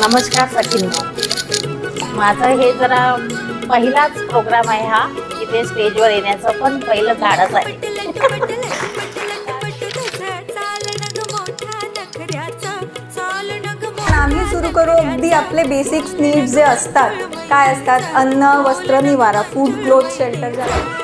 नमस्कार सचिन. माझं हे जरा पहिलाच प्रोग्राम आहे हा. इथे स्टेजवर येण्याचं पण पहिलं धाडस आहे. आम्ही सुरू करू अगदी आपले बेसिक्स नीड्स जे असतात. काय असतात? अन्न वस्त्र निवारा फूड क्लोथ शेल्टर झालं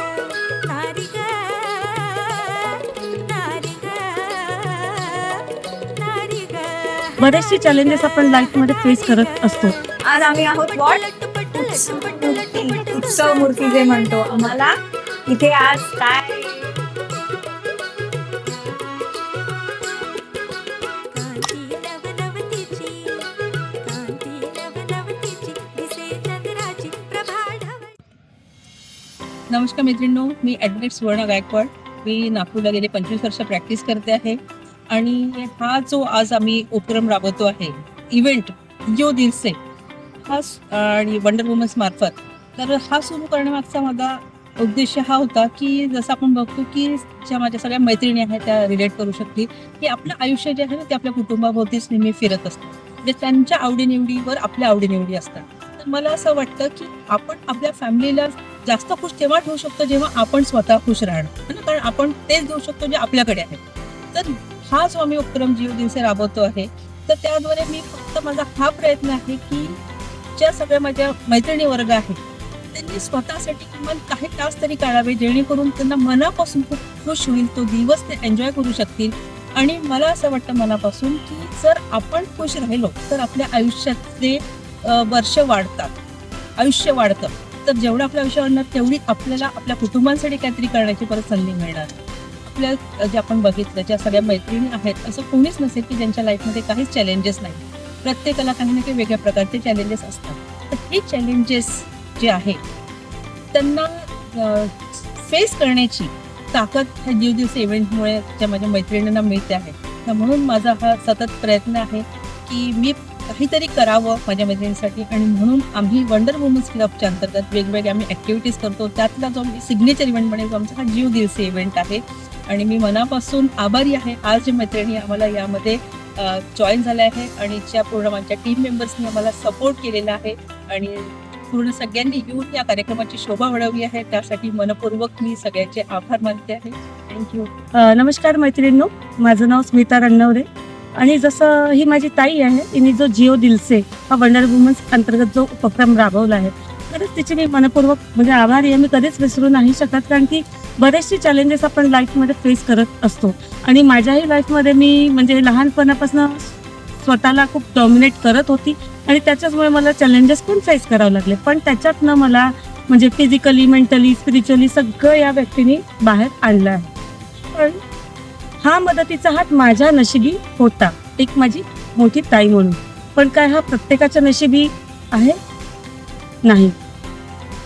बरेचसे चॅलेंजेस आपण लाईफमध्ये फेस करत असतो. आज आम्ही आहोत वॉट उत्सव मूर्ती जे म्हणतो आम्हाला. इथे आज काय? नमस्कार मैत्रिणींनो मी ॲडव्होकेट सुवर्ण गायकवाड मी नागपूरला गेले पंचवीस वर्ष प्रॅक्टिस करते आहे. आणि हा जो आज आम्ही उपक्रम राबवतो आहे इव्हेंट जो दिलसे हा आणि वंडर वुमन्स मार्फत तर हा सुरू करण्यामागचा माझा उद्देश हा होता की जसं आपण बघतो की ज्या माझ्या सगळ्या मैत्रिणी आहेत त्या रिलेट करू शकतील. की आपलं आयुष्य जे आहे ना ते आपल्या कुटुंबाभोवतीच नेहमी फिरत असतं. म्हणजे त्यांच्या आवडीनिवडीवर आपल्या आवडीनिवडी असतात. तर मला असं वाटतं की आपण आपल्या फॅमिलीला जास्त खुश तेव्हा ठेवू शकतो जेव्हा आपण स्वतः खुश राहणं कारण आपण तेच देऊ शकतो जे आपल्याकडे आहे. तर हा जो आम्ही उपक्रम जीव दिवसे राबवतो आहे तर त्याद्वारे मी फक्त माझा हा प्रयत्न आहे की ज्या सगळ्या माझ्या मैत्रिणी वर्ग आहेत त्यांनी स्वतःसाठी किमान काही तास तरी काढावे जेणेकरून त्यांना मनापासून खूप खुश होईल तो दिवस ते एन्जॉय करू शकतील. आणि मला असं वाटतं मनापासून की जर आपण खुश राहिलो तर आपल्या आयुष्यातले वर्ष वाढतात. आयुष्य वाढतं. तर जेवढं आपलं आयुष्य वाढणार तेवढी आपल्याला आपल्या कुटुंबांसाठी काहीतरी करण्याची परत संधी मिळणार. आपल्या जे आपण बघितलं ज्या सगळ्या मैत्रिणी आहेत असं कोणीच नसेल की ज्यांच्या लाईफमध्ये काहीच चॅलेंजेस नाही. प्रत्येकाला काही ना काही वेगळ्या प्रकारचे चॅलेंजेस असतात. तर हे चॅलेंजेस जे आहेत त्यांना फेस करण्याची ताकद ह्या जीव दिवस इव्हेंटमुळे ज्या माझ्या मैत्रिणींना मिळते आहे. तर म्हणून माझा हा सतत प्रयत्न आहे की मी काहीतरी करावं माझ्या मैत्रिणींसाठी आणि म्हणून आम्ही वंडर वुमन्स क्लबच्या अंतर्गत वेगवेगळ्या आम्ही ॲक्टिव्हिटीज करतो. त्यातला जो आम्ही सिग्नेचर इव्हेंट म्हणेल जो आमचा हा जीव दिवसी इव्हेंट आहे. आणि मी मनापासून आभारी आहे. आज जे मैत्रिणी आम्हाला यामध्ये जॉईन झाल्या आहे आणि ज्या पूर्ण माझ्या टीम मेंबर्सनी आम्हाला सपोर्ट केलेला आहे आणि पूर्ण सगळ्यांनी येऊन या कार्यक्रमाची शोभा वाढवली आहे त्यासाठी मनपूर्वक मी सगळ्यांचे आभार मानते आहे. थँक्यू नमस्कार मैत्रिणींनो. माझं नाव स्मिता रणनवरे आणि जसं ही माझी ताई आहे तिने जो जिओ दिलसे हा वंडर वुमन्स अंतर्गत जो उपक्रम राबवला आहे खरंच तिचे मी मनपूर्वक म्हणजे आभारी आहे. मी कधीच विसरू नाही शकत कारण की बरेचसे चॅलेंजेस आपण लाईफमध्ये फेस करत असतो. आणि माझ्याही लाईफमध्ये मी म्हणजे लहानपणापासून स्वतःला खूप डॉमिनेट करत होती. आणि त्याच्याचमुळे मला चॅलेंजेस पण फेस करावे लागले. पण त्याच्यातनं मला म्हणजे फिजिकली मेंटली स्पिरिच्युअली सगळं या व्यक्तीने बाहेर आणलं आहे. पण हा मदतीचा हात माझ्या नशिबी होता. एक माझी मोठी ताई म्हणून. पण काय हा प्रत्येकाच्या नशिबी आहे? नाही.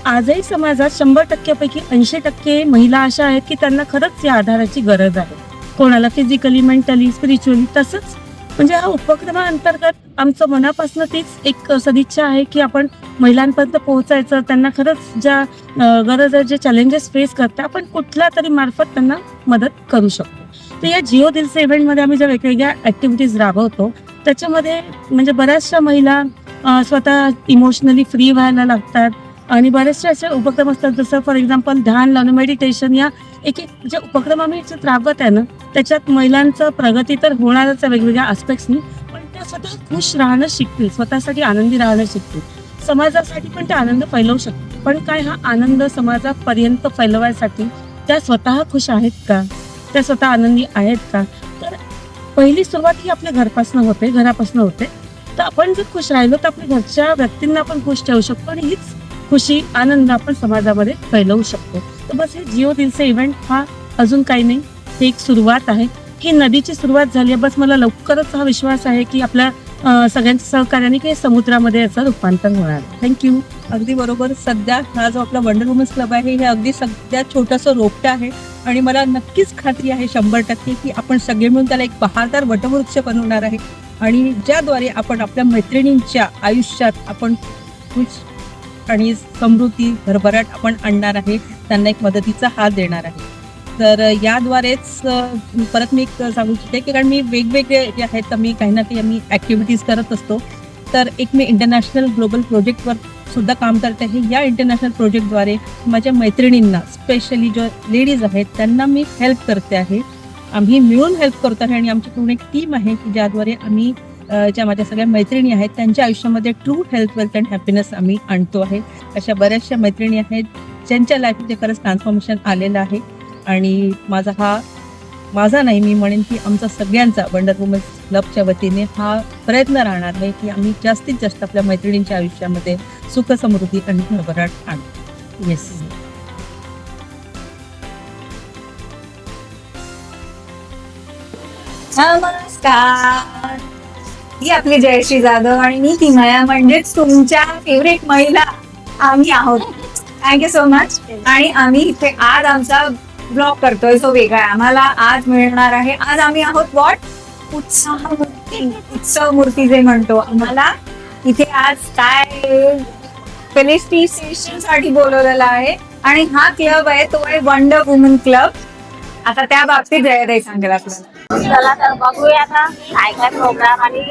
आजही समाजात शंभर टक्क्यापैकी ऐंशी टक्के महिला अशा आहेत की त्यांना खरंच या आधाराची गरज आहे. कोणाला फिजिकली मेंटली स्पिरिच्युअली तसंच. म्हणजे हा उपक्रमाअंतर्गत आमचं मनापासून तीच एक सदिच्छा आहे की आपण महिलांपर्यंत पोहोचायचं त्यांना खरंच ज्या गरज आहे जे चॅलेंजेस फेस करतात आपण कुठल्या तरी मार्फत त्यांना मदत करू शकतो. तर या जिओ दिलचे इव्हेंटमध्ये आम्ही ज्या वेगवेगळ्या ऍक्टिव्हिटीज राबवतो त्याच्यामध्ये म्हणजे बऱ्याचशा महिला स्वतः इमोशनली फ्री व्हायला लागतात. आणि बरेचसे असे उपक्रम असतात. जसं फॉर एक्झाम्पल ध्यान लावणं मेडिटेशन या एक एक जे उपक्रम आम्ही राबवत आहे ना त्याच्यात महिलांचं प्रगती तर होणारच आहे वेगवेगळ्या आस्पेक्ट्सनी पण त्या स्वतः खुश राहणं शिकतील स्वतःसाठी आनंदी राहणं शिकतील. समाजासाठी पण ते आनंद फैलवू शकतील. पण काय हा आनंद समाजापर्यंत फैलवायसाठी त्या स्वतः खुश आहेत का? त्या स्वतः आनंदी आहेत का? तर पहिली सुरुवात ही आपल्या घरपासून होते घरापासून होते. तर आपण जर खुश राहिलो तर आपल्या घरच्या व्यक्तींना आपण खुश ठेवू शकतो आणि हीच खुशी आनंद आपण समाजामध्ये फैलवू शकतो. तर बस हे जिओ दिलचे इव्हेंट हा अजून काही नाही. हे एक सुरुवात आहे. ही नदीची सुरुवात झाली आहे. बस मला लवकरच हा विश्वास आहे की आपल्या सगळ्यांच्या सहकार्याने की समुद्रामध्ये याचं रूपांतर होणार. थँक्यू अगदी बरोबर. सध्या हा जो आपला वंडर वुमन्स क्लब आहे हे अगदी सध्या छोटंसं रोपटं आहे. आणि मला नक्कीच खात्री आहे शंभर टक्के की आपण सगळे मिळून त्याला एक बहारदार वटवृक्ष बनवणार आहे. आणि ज्याद्वारे आपण आपल्या मैत्रिणींच्या आयुष्यात आपण आणि समृद्धी भरभराट आपण आणणार आहे त्यांना एक मदतीचा हात देणार आहे. तर याद्वारेच परत मी एक सांगू इच्छिते की कारण मी वेगवेगळे जे आहेत तर मी काही ना काही आम्ही ॲक्टिव्हिटीज करत असतो. तर एक मी इंटरनॅशनल ग्लोबल प्रोजेक्टवर सुद्धा काम करते आहे. या इंटरनॅशनल प्रोजेक्टद्वारे माझ्या मैत्रिणींना स्पेशली जो लेडीज आहेत त्यांना मी हेल्प करते आहे. आम्ही मिळून हेल्प करतो आहे आणि आमच्याकडून एक टीम आहे की ज्याद्वारे आम्ही ज्या माझ्या सगळ्या मैत्रिणी आहेत त्यांच्या आयुष्यामध्ये true health wealth and happiness आम्ही आणतो आहे. अशा बऱ्याचशा मैत्रिणी आहेत ज्यांच्या लाईफमध्ये खरंच ट्रान्सफॉर्मेशन आलेलं आहे. आणि माझा हा माझा नाही मी म्हणेन की आमचा सगळ्यांचा वंडर वुमन्स क्लबच्या वतीने हा प्रयत्न राहणार आहे की आम्ही जास्तीत जास्त आपल्या मैत्रिणींच्या आयुष्यामध्ये सुख समृद्धी आणि भरभराट आणू. येस नमस्कार. ही आपली जयश्री जाधव आणि मी किमया म्हणजेच तुमच्या फेवरेट महिला आम्ही आहोत. थँक्यू सो मच आणि आम्ही इथे आज आमचा ब्लॉग करतोय सो वेगळा आहे. आम्हाला आज मिळणार आहे. आज आम्ही आहोत वॉट उत्साह मूर्ती उत्सव मूर्ती जे म्हणतो. आम्हाला इथे आज काय फेलिस्टिसेशनसाठी बोलवलेला आहे. आणि हा क्लब आहे तो आहे वंडर वुमन क्लब आता त्या बाबतीत जयदय सांगेल आपल्याला. चला तर बघूया आता काय काय प्रोग्राम आणि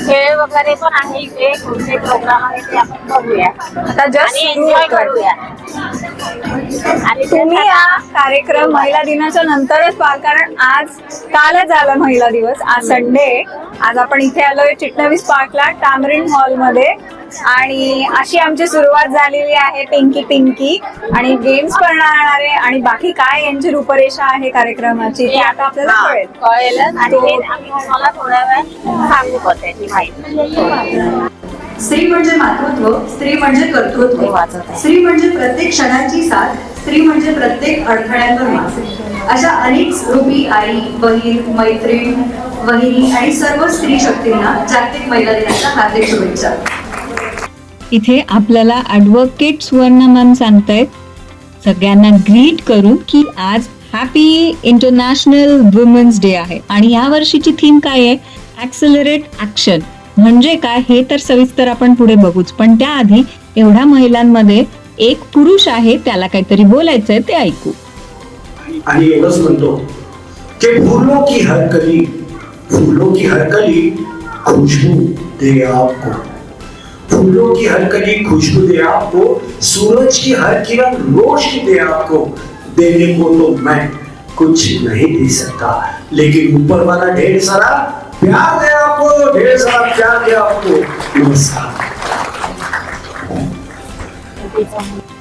खेळ वगैरे पण आहे इथे कोणते प्रोग्राम आहे ते आपण बघूया. आता जस्ट आणि एन्जॉय. करूया. आणि तुम्ही हा कार्यक्रम महिला दिनाच्या नंतरच पाहा कारण आज कालच झाला महिला दिवस आज संडे आज आपण इथे आलोय चिटणवीस पार्कला टामरिन हॉलमध्ये. आणि अशी आमची सुरुवात झालेली आहे पिंकी पिंकी आणि गेम्स पण राहणार आहे. आणि बाकी काय यांची रूपरेषा आहे कार्यक्रमाची ते आता आपल्याला कळेल. कळेलच. आणि हे आम्ही तुम्हाला थोड्या वेळ सांगू पण त्याची माहिती. स्त्री म्हणजे मातृत्व स्त्री म्हणजे कर्तृत्व. स्त्री म्हणजे प्रत्येक क्षणाची साथ स्त्री म्हणजे प्रत्येक अडथळ्यांवर मात. अशा अनेक रूपी आई बहीण मैत्रीण वहिनी आणि सर्व स्त्री शक्तींना जागतिक महिला दिनाच्या हार्दिक शुभेच्छा. इथे आपल्याला ॲडव्होकेट सुवर्णा मॅम सांगतायत. सगळ्यांना ग्रीट करून की आज हॅपी इंटरनॅशनल वुमन्स डे आहे. आणि या वर्षीची थीम काय आहे? ऍक्सलरेट ऍक्शन म्हणजे काय? हे तर सविस्तर आपण पुढे बघूच. पण त्याआधी एवढ्या महिलांमध्ये एक पुरुष आहे त्याला काहीतरी बोलायचंय ते ऐकू. आणि एवढंच म्हणतो कि फुलो की हरकली फुलो की हरकली खुशबू दे आपको. फूलों की हर कली खुशबू दे आपको सूरज की हर किरण रोशनी दे आपको। देने को तो मैं कुछ नहीं दे सकता लेकिन ऊपर वाला ढेर सारा प्यार दे आपको ढेर सारा प्यार दे आपको। नमस्कार।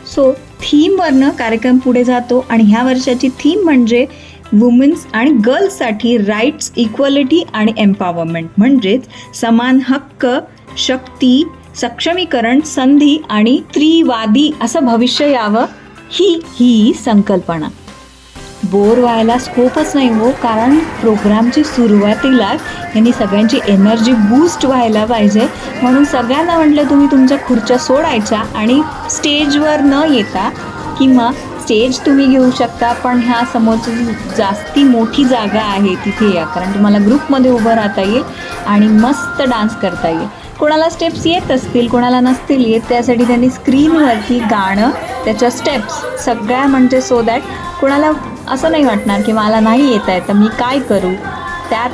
सो थीमवरनं कार्यक्रम पुढे जातो आणि ह्या वर्षाची थीम म्हणजे वुमेन्स आणि गर्ल्ससाठी राईट्स इक्वलिटी आणि एम्पॉवरमेंट म्हणजेच समान हक्क शक्ती सक्षमीकरण संधी आणि त्रिवादी असं भविष्य यावं ही ही संकल्पना. बोर व्हायला स्कोपच नाही हो कारण प्रोग्रामची सुरुवातीलाच यांनी सगळ्यांची एनर्जी बूस्ट व्हायला पाहिजे. म्हणून सगळ्यांना म्हटलं तुम्ही तुमच्या खुर्च्या सोडायच्या आणि स्टेजवर न येता किंवा स्टेज तुम्ही घेऊ शकता पण ह्या समोरची जास्ती मोठी जागा आहे तिथे या. कारण तुम्हाला ग्रुपमध्ये उभं राहता येईल आणि मस्त डान्स करता येईल. कोणाला स्टेप्स येत असतील कोणाला नसतील येत त्यासाठी त्यांनी स्क्रीनवरती गाणं त्याच्या स्टेप्स सगळ्या म्हणजे सो दॅट कोणाला असं नाही वाटणार की मला नाही येत आहे तर मी काय करू? त्यात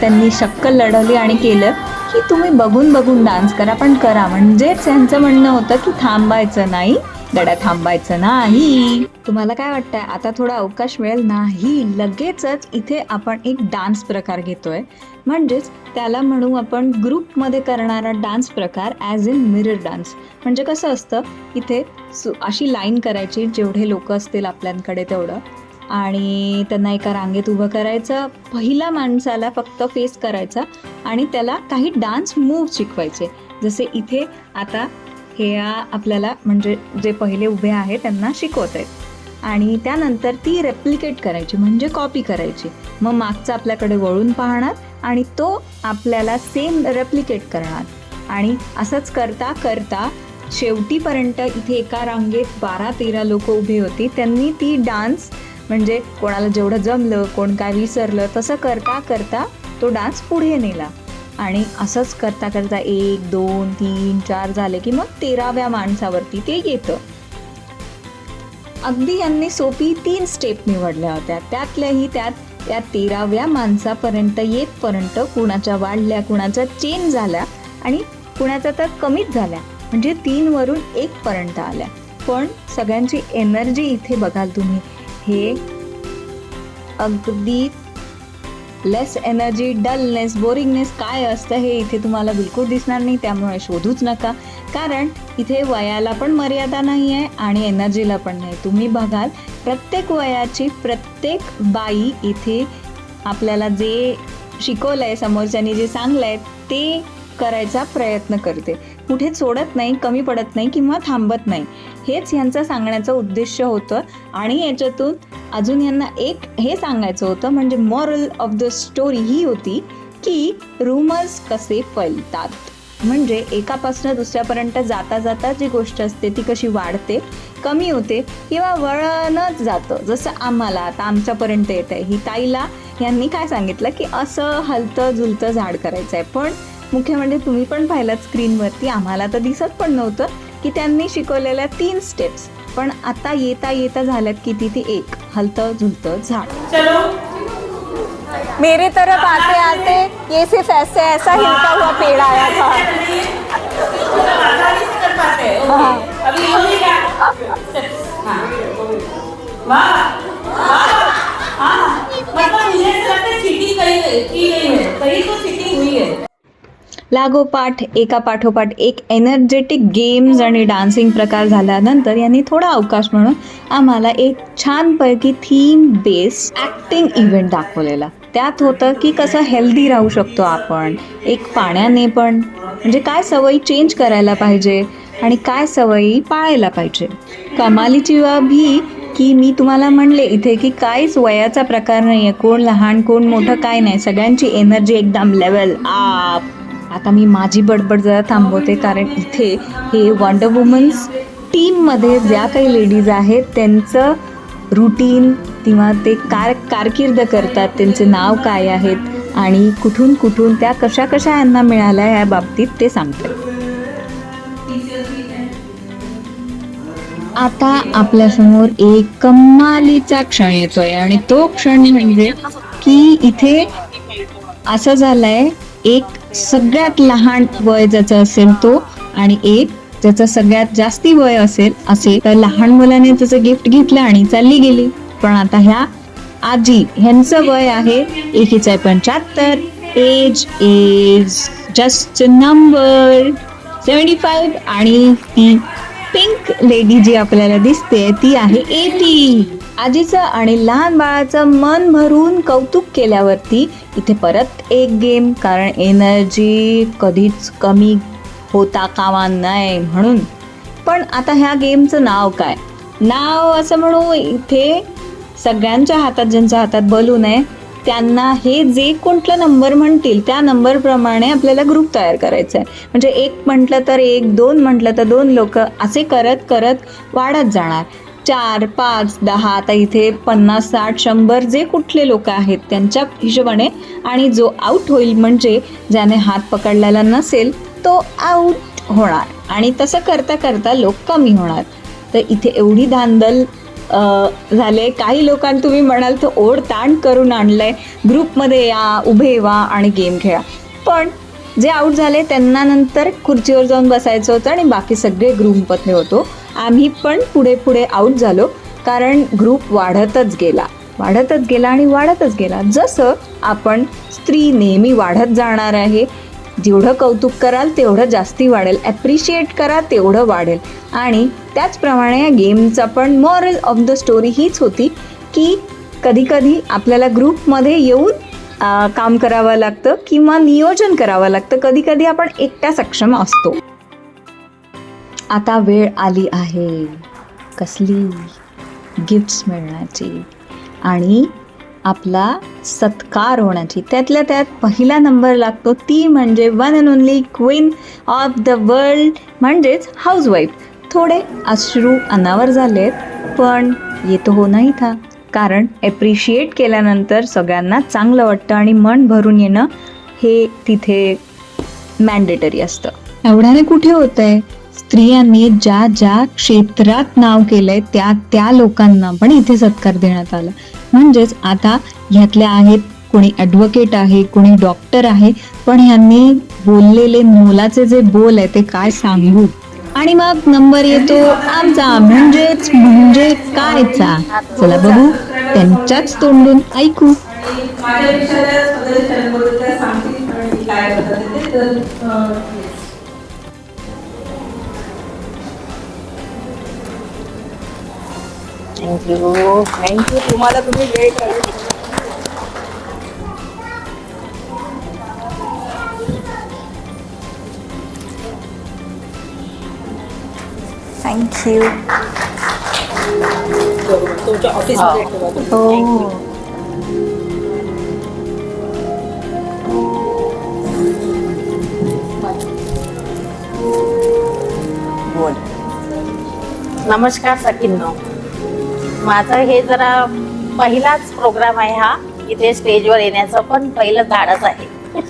त्यांनी शक्कल लढवली आणि केलं की तुम्ही बघून बघून डान्स करा पण करा. म्हणजेच यांचं म्हणणं होतं की थांबायचं नाही गड्या थांबायचं नाही. तुम्हाला काय वाटतंय? आता थोडा अवकाश मिळेल? नाही. लगेचच इथे आपण एक डान्स प्रकार घेतोय. म्हणजेच त्याला म्हणू आपण ग्रुपमध्ये करणारा डान्स प्रकार ॲज इन मिरर डान्स म्हणजे कसं असतं इथे सु अशी लाईन करायची जेवढे लोक असतील आपल्याकडे तेवढं. आणि त्यांना एका रांगेत उभं करायचं पहिल्या माणसाला फक्त फेस करायचा आणि त्याला काही डान्स मूव शिकवायचे. जसे इथे आता हे आपल्याला म्हणजे जे पहिले उभे आहे त्यांना शिकवत आहेत आणि त्यानंतर ती रेप्लिकेट करायची म्हणजे कॉपी करायची. मग मागचं आपल्याकडे वळून पाहणार आणि तो आपल्याला सेम रेप्लिकेट करणार. आणि असंच करता करता शेवटीपर्यंत इथे एका रांगेत बारा तेरा लोक उभे होती. त्यांनी ती डान्स म्हणजे कोणाला जेवढं जमलं कोण काय विसरलं तसं करता करता तो डान्स पुढे नेला. आणि असंच करता करता एक दोन तीन चार झाले की मग तेराव्या माणसावरती ते येतं. अगदी यांनी सोपी तीन स्टेप निवडल्या होत्या. त्यातल्याही त्यात त्या तेराव्या माणसापर्यंत येतपर्यंत कुणाच्या वाढल्या कुणाच्या चेंज झाल्या आणि कुणाच्या तर कमीच झाल्या म्हणजे तीन वरून एक पर्यंत आल्या. पण सगळ्यांची एनर्जी इथे बघाल तुम्ही. हे अगदी लेस एनर्जी डलनेस बोरिंगनेस काय असतं हे इथे तुम्हाला बिलकुल दिसणार नाही. त्यामुळे शोधूच नका. कारण इथे वयाला पण मर्यादा नाही आहे आणि एनर्जीला पण नाही. तुम्ही बघाल प्रत्येक वयाची प्रत्येक बाई इथे आपल्याला जे शिकवलं आहे समोरच्यानी जे सांगलं आहे ते करायचा प्रयत्न करते. कुठे सोडत नाही कमी पडत नाही किंवा थांबत नाही. हेच यांचं सांगण्याचं उद्देश होतं आणि याच्यातून अजून यांना एक हे सांगायचं होतं म्हणजे मॉरल ऑफ द स्टोरी ही होती की रूमर्स कसे फैलतात. म्हणजे एकापासून दुसऱ्यापर्यंत जाता जाता जी गोष्ट असते ती कशी वाढते कमी होते किंवा वळणच जातं. जसं आम्हाला आता आमच्यापर्यंत येत आहे ही ताईला यांनी काय सांगितलं की असं हलतं झुलतं झाड करायचं आहे पण मुख्य म्हणजे तुम्ही पण पाहिलात स्क्रीनवरती आम्हाला तर दिसत पण नव्हतं की त्यांनी शिकवलेल्या तीन स्टेप्स पण आता येता येता झाल्यात किती? ती एक हलतं झुलतं झाड. मेरे तरफ आते आते ये सिर्फ ऐसे ऐसा हिलता हुआ पेड़ आया था। लागोपाठ एका पाठोपाठ एक एनर्जेटिक गेम्स आणि डान्सिंग प्रकार झाल्यानंतर यांनी थोडा अवकाश म्हणून आम्हाला एक छानपैकी थीम बेस्ड ॲक्टिंग इव्हेंट दाखवलेला. त्यात होतं की कसं हेल्दी राहू शकतो आपण. एक पाण्याने पण. म्हणजे काय सवयी चेंज करायला पाहिजे आणि काय सवयी पाळायला पाहिजे. कमालीची बाब ही की मी तुम्हाला म्हणले इथे की काहीच वयाचा प्रकार नाही आहे कोण लहान कोण मोठं काय नाही. सगळ्यांची एनर्जी एकदम लेवल आप आता मी माझी बडबड जरा थांबवते कारण इथे हे वंडर वुमन्स टीममध्ये ज्या काही लेडीज आहेत त्यांचं रुटीन किंवा ते कार कारकीर्द करतात त्यांचे नाव काय आहेत आणि कुठून कुठून त्या कशा कशा यांना मिळाल्या या बाबतीत ते सांगते आता आपल्यासमोर एक कमालीचा क्षण येतोय आणि तो क्षण म्हणजे की इथे असं झालंय एक सगळ्यात लहान वय ज्याचा असेल तो आणि एक ज्याचं सगळ्यात जास्ती वय असेल असे तर लहान मुलाने त्याचं गिफ्ट घेतलं आणि चालली गेली. पण आता ह्या आजी ह्यांचं वय आहे एकीचं आहे पंच्याहत्तर. Age is just number seventy five आणि ती पिंक लेडी जी आपल्याला दिसते ती आहे एटी आजीचं आणि लहान बाळाचं मन भरून कौतुक केल्यावरती इथे परत एक गेम कारण एनर्जी कधीच कमी होता कामा नाही म्हणून. पण आता ह्या गेमचं नाव काय? नाव असं म्हणू इथे सगळ्यांच्या हातात ज्यांच्या हातात बलून आहे त्यांना हे जे कुठला नंबर म्हणतील त्या नंबरप्रमाणे आपल्याला ग्रुप तयार करायचा आहे म्हणजे एक म्हटलं तर एक दोन म्हटलं तर दोन लोक असे करत करत वाढत जाणार. चार पाच दहा आता इथे पन्नास साठ शंभर जे कुठले लोक आहेत त्यांच्या हिशोबाने आणि जो आऊट होईल म्हणजे ज्याने हात पकडलेला नसेल तो आऊट होणार. आणि तसं करता करता लोक कमी होणार. तर इथे एवढी धांदल झाले. काही लोकांना तुम्ही म्हणाल तर ओढ ताण करून आणलंय. ग्रुपमध्ये या उभे व्हा आणि गेम खेळा. पण जे आऊट झाले त्यांना नंतर खुर्चीवर जाऊन बसायचं होतं आणि बाकी सगळे ग्रुपमध्ये होतो. आम्ही पण पुढे पुढे आऊट झालो. कारण ग्रुप वाढतच गेला. वाढतच गेला आणि वाढतच गेला. जसं आपण स्त्री नेहमी वाढत जाणार आहे जेवढं कौतुक कराल तेवढं जास्ती वाढेल. ॲप्रिशिएट करा तेवढं वाढेल. आणि त्याचप्रमाणे या गेमचा पण मॉरल ऑफ द स्टोरी हीच होती की कधीकधी आपल्याला ग्रुपमध्ये येऊन काम करावं लागतं किंवा नियोजन करावं लागतं. कधीकधी आपण एकट्या सक्षम असतो. आता वेळ आली आहे. कसली गिफ्ट्स मिळण्याची. आणि आपला सत्कार होण्याची. त्यातल्या त्यात पहिला नंबर लागतो ती म्हणजे one and only queen of the world म्हणजेच हाऊसवाईफ थोडे अश्रू अनावर झालेत पण येतो हो नाही था कारण ॲप्रिशिएट केल्यानंतर सगळ्यांना चांगलं वाटतं आणि मन भरून येणं हे तिथे मॅन्डेटरी असतं. एवढ्याने कुठे होत आहे स्त्रियांनी ज्या ज्या क्षेत्रात नाव केलंय त्या त्या लोकांना पण इथे सत्कार देण्यात आला. म्हणजेच आता ह्यातल्या आहेत कोणी ॲडव्होकेट आहे कोणी डॉक्टर आहे पण ह्यांनी बोललेले मोलाचे जे बोल आहे ते काय सांगू? आणि मग नंबर येतो आमचा म्हणजेच म्हणजे कायचा? चला बघू त्यांच्याच तोंडून ऐकू. माझ्यापेक्षा थँक्यू थँक्यू तुम्हाला तुम्ही वेळ काढून थँक्यू तुमच्या ऑफिसमध्ये हो. नमस्कार सखींनो माझं हे जरा पहिलाच प्रोग्राम आहे हा. इथे स्टेजवर येण्याचं पण पहिलं धाडच आहे.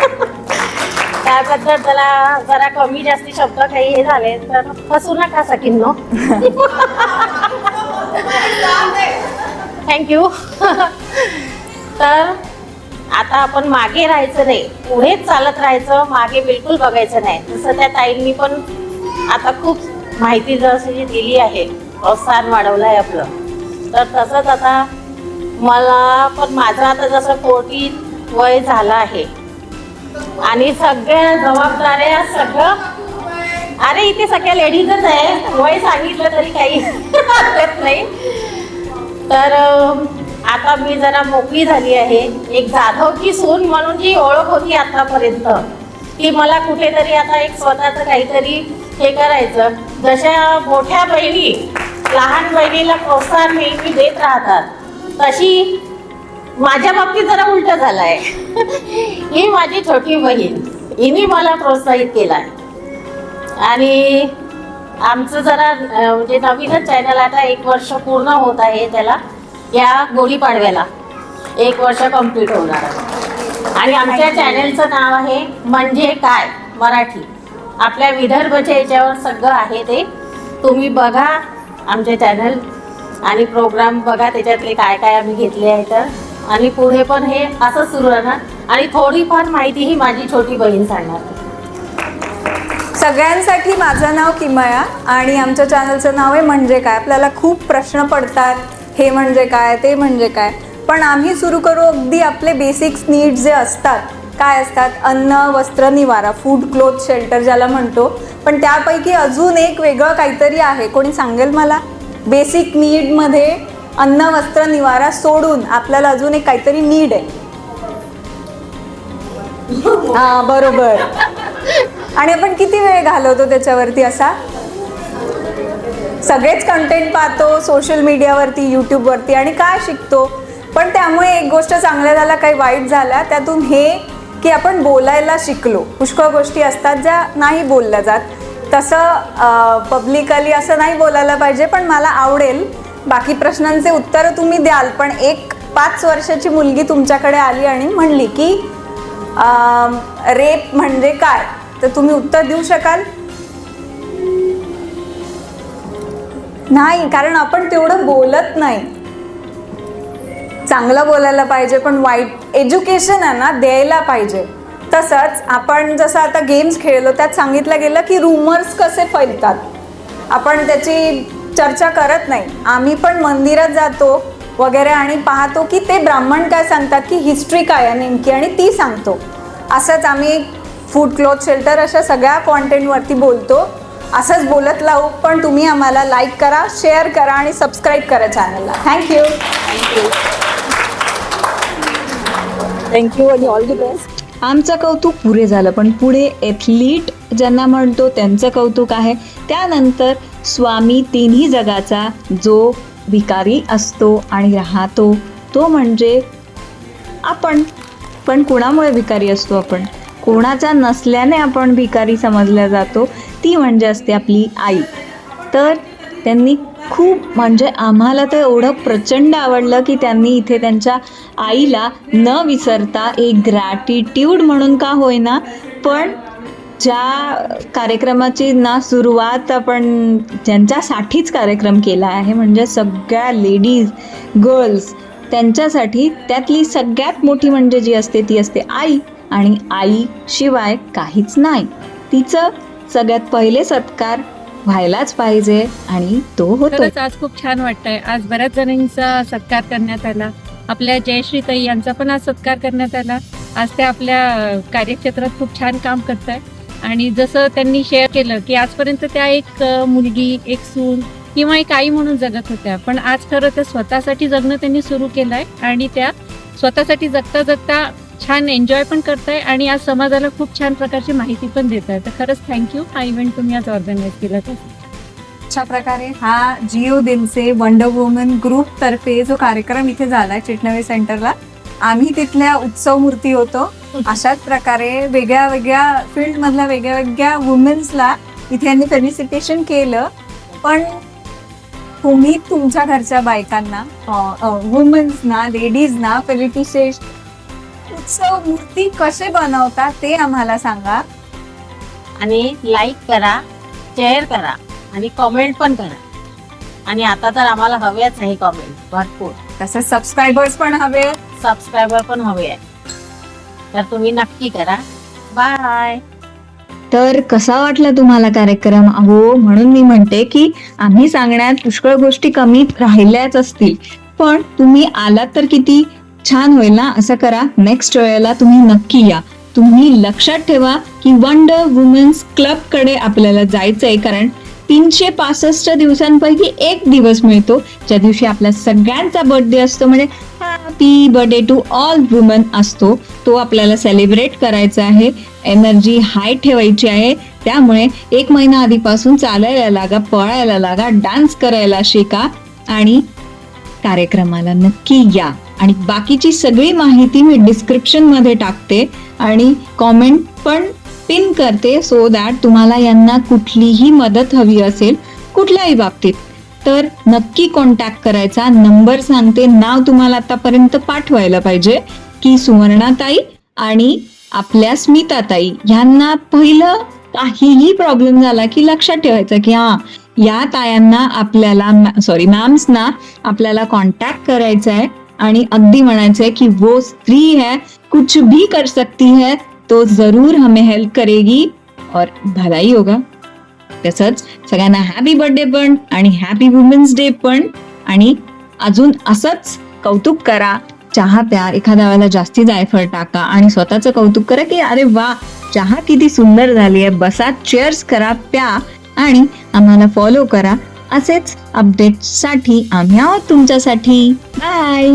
त्याबद्दल जरा जरा कमी जास्ती शब्द काही हे झाले तर फसू नका सकिन नो थँक्यू तर आता आपण मागे राहायचं नाही. पुढेच चालत राहायचं मागे बिलकुल बघायचं नाही. जसं त्या ताईंनी पण आता खूप माहिती जशी दिली आहे. प्रोत्साहन वाढवलं आहे आपलं. तर तसंच आता मला पण माझं आता जसं कोटी वय झालं आहे. आणि सगळ्या जबाबदाऱ्या सगळं अरे इथे सगळ्या लेडीजच आहे. वय सांगितलं तरी काही हरकत नाही. तर आता मी जरा मोकळी झाली आहे. एक जाधवची सून म्हणून जी ओळख होती आतापर्यंत ती मला कुठेतरी आता एक स्वतःचं काहीतरी हे करायचं. जशा मोठ्या बहिणी लहान बहिणीला प्रोत्साहन नेहमी देत राहतात. तशी माझ्या बाबतीत जरा उलट झालंय. ही माझी छोटी बहीण. हिने मला प्रोत्साहित केलाय. आणि आमचं जरा म्हणजे नवीनच चॅनल आता एक वर्ष पूर्ण होत आहे त्याला. या गुढीपाडव्याला एक वर्ष कंप्लीट होणार आहे. आणि आमच्या चॅनलचं नाव आहे म्हणजे काय? मराठी. आपल्या विदर्भच्या याच्यावर सगळं आहे ते. तुम्ही बघा. आमचे चॅनल आणि प्रोग्राम बघा त्याच्यातले काय काय आम्ही घेतले आहे तर. आणि पुढे पण हे असंच सुरू राहणार. आणि थोडीफार माहिती ही माझी छोटी बहीण सांगणार. सगळ्यांसाठी माझं नाव किमया आणि आमच्या चॅनलचं नाव आहे म्हणजे काय? आपल्याला खूप प्रश्न पडतात. हे म्हणजे काय? ते म्हणजे काय? पण आम्ही सुरू करू अगदी आपले बेसिक्स नीड्स जे असतात. काय असतात? अन्न वस्त्र निवारा फूड क्लोथ शेल्टर ज्याला म्हणतो. पण त्यापैकी अजून एक वेगळं काहीतरी आहे. कोणी सांगेल मला? बेसिक नीडमध्ये अन्न वस्त्र निवारा सोडून आपल्याला अजून एक काहीतरी नीड आहे. हा बरोबर. आणि आपण किती वेळ घालवतो त्याच्यावरती असा? सगळेच कंटेंट पाहतो सोशल मीडियावरती यूट्यूबवरती आणि काय शिकतो? पण त्यामुळे एक गोष्ट चांगल्या झाला काही वाईट झाला त्यातून हे की आपण बोलायला शिकलो. पुष्कळ गोष्टी असतात ज्या नाही बोलल्या जात. तसं पब्लिकली असं नाही बोलायला पाहिजे पण मला आवडेल. बाकी प्रश्नांचे उत्तरं तुम्ही द्याल पण एक पाच वर्षाची मुलगी तुमच्याकडे आली आणि म्हणली की रेप म्हणजे काय? तर तुम्ही उत्तर देऊ शकाल? नाही कारण आपण तेवढं बोलत नाही. चांगलं बोलायला पाहिजे पण वाईट एज्युकेशन आहे ना द्यायला पाहिजे. तसंच आपण जसं आता गेम्स खेळलो त्यात सांगितलं गेलं की रूमर्स कसे फैलतात. आपण त्याची चर्चा करत नाही. आम्ही पण मंदिरात जातो वगैरे आणि पाहतो की ते ब्राह्मण काय सांगतात की हिस्ट्री काय आहे नेमकी आणि ती सांगतो. असंच आम्ही फूड क्लॉथ शेल्टर अशा सगळ्या कॉन्टेंटवरती बोलतो. असंच बोलत लावू पण तुम्ही आम्हाला लाईक करा शेअर करा आणि सबस्क्राईब करा चॅनलला थँक्यू थँक्यू आणि ऑल द बेस्ट आमचं कौतुक पुरे झालं पण पुढे एथलीट ज्यांना म्हणतो त्यांचं कौतुक आहे. त्यानंतर स्वामी तिन्ही जगाचा जो भिकारी असतो आणि राहतो तो म्हणजे आपण. पण कोणामुळे भिकारी असतो आपण? कोणाचा नसल्याने आपण भिकारी समजल्या जातो. ती म्हणजे असते आपली आई. तर त्यांनी खूप म्हणजे आम्हाला तर एवढं प्रचंड आवडलं की त्यांनी इथे त्यांच्या आईला न विसरता एक ग्रॅटिट्यूड म्हणून का होईना पण ज्या कार्यक्रमाची ना सुरुवात आपण ज्यांच्यासाठीच कार्यक्रम केला आहे म्हणजे सगळ्या लेडीज गर्ल्स त्यांच्यासाठी त्यातली सगळ्यात मोठी म्हणजे जी असते ती असते आई. आणि आईशिवाय काहीच नाही. तिचं सगळ्यात पहिले सत्कार व्हायलाच पाहिजे आणि तो होतो खरंच आज खूप छान वाटतंय. आज बऱ्याच जणांचा सत्कार करण्यात आला. आपल्या जयश्री ताई यांचा पण आज सत्कार करण्यात आला. आज त्या आपल्या कार्यक्षेत्रात खूप छान काम करत आहे आणि जसं त्यांनी शेअर केलं की आजपर्यंत त्या एक मुलगी एक सून किंवा एक आई म्हणून जगत होत्या. पण आज खरं तर स्वतःसाठी जगणं त्यांनी सुरू केलंय आणि त्या स्वतःसाठी जगता जगता छान एन्जॉय पण करताय आणि आज समाजाला खूप छान प्रकारची माहिती पण देत आहे तर खरंच थँक्यू हा इव्हेंट तुम्ही आज ऑर्गनाईज केला तर. अशा प्रकारे हा जिओ दिनचे वंडर वुमन ग्रुप तर्फे जो कार्यक्रम इथे झालाय चिटणवे सेंटरला आम्ही तिथल्या उत्सव मूर्ती होतो. अशाच प्रकारे वेगळ्या वेगळ्या फील्ड मधल्या वेगळ्या वेगळ्या वुमेन्सला इथे यांनी फेलिसिटेशन केलं. पण तुम्ही तुमच्या घरच्या बायकांना वुमन्सना लेडीजना फेलिसिटेशन उत्सव मूर्ती कसे बनवतात ते आम्हाला सांगा. आणि लाईक करा शेअर करा आणि कॉमेंट पण करा. आणि आता तर आम्हाला हव्याच आहे कॉमेंट भरपूर. तसेच सबस्क्रायबर्स पण हवे. सबस्क्रायबर पण हवे आहे. तर तुम्ही नक्की करा. बाय तर कसा वाटला तुम्हाला कार्यक्रम? अहो म्हणून मी म्हणते की आम्ही सांगण्यात पुष्कळ गोष्टी कमी राहिल्याच असतील. पण तुम्ही आलात तर किती? छान होईल ना? असं करा. नेक्स्ट वेळेला तुम्ही नक्की या. तुम्ही लक्षात ठेवा की वंडर वुमेन्स क्लबकडे आपल्याला जायचंय कारण तीनशे पासष्ट दिवसांपैकी एक दिवस मिळतो. ज्या दिवशी आपल्या सगळ्यांचा बर्थडे असतो म्हणजे happy birthday to all woman असतो. तो आपल्याला सेलिब्रेट करायचा आहे. एनर्जी हाय ठेवायची आहे. त्यामुळे एक महिना आधीपासून चालायला लागा पळायला लागा डान्स करायला शिका आणि कार्यक्रमाला नक्की या. आणि बाकीची सगळी माहिती मी डिस्क्रिप्शनमध्ये टाकते आणि कॉमेंट पण पिन करते सो दॅट तुम्हाला यांना कुठलीही मदत हवी असेल कुठल्याही बाबतीत. तर नक्की कॉन्टॅक्ट करायचा. नंबर सांगते. नाव तुम्हाला आतापर्यंत पाठवायला पाहिजे की सुवर्णाताई आणि आपल्या स्मिताताई. यांना पहिलं काहीही प्रॉब्लेम झाला की लक्षात ठेवायचं की हा या तायांना आपल्याला सॉरी मॅम्सना आपल्याला कॉन्टॅक्ट करायचा आहे आणि अगदी म्हणायचंय की वो स्त्री है कुछ भी कर सकती है तो जरूर हमें हेल्प करेगी. और भलाई होगा. तसंच सगळ्यांना हॅपी बर्थडे पण आणि हॅपी वुमेन्स डे पण. आणि अजून असंच कौतुक करा. चहा प्या एखाद्या वेळेला जास्ती जायफळ टाका आणि स्वतःचं कौतुक करा की अरे वा चहा किती सुंदर झाली आहे. बसा चेअर्स करा प्या आणि आम्हाला फॉलो करा. असेच अपडेट्ससाठी आम्ही आहोत तुमच्यासाठी. बाय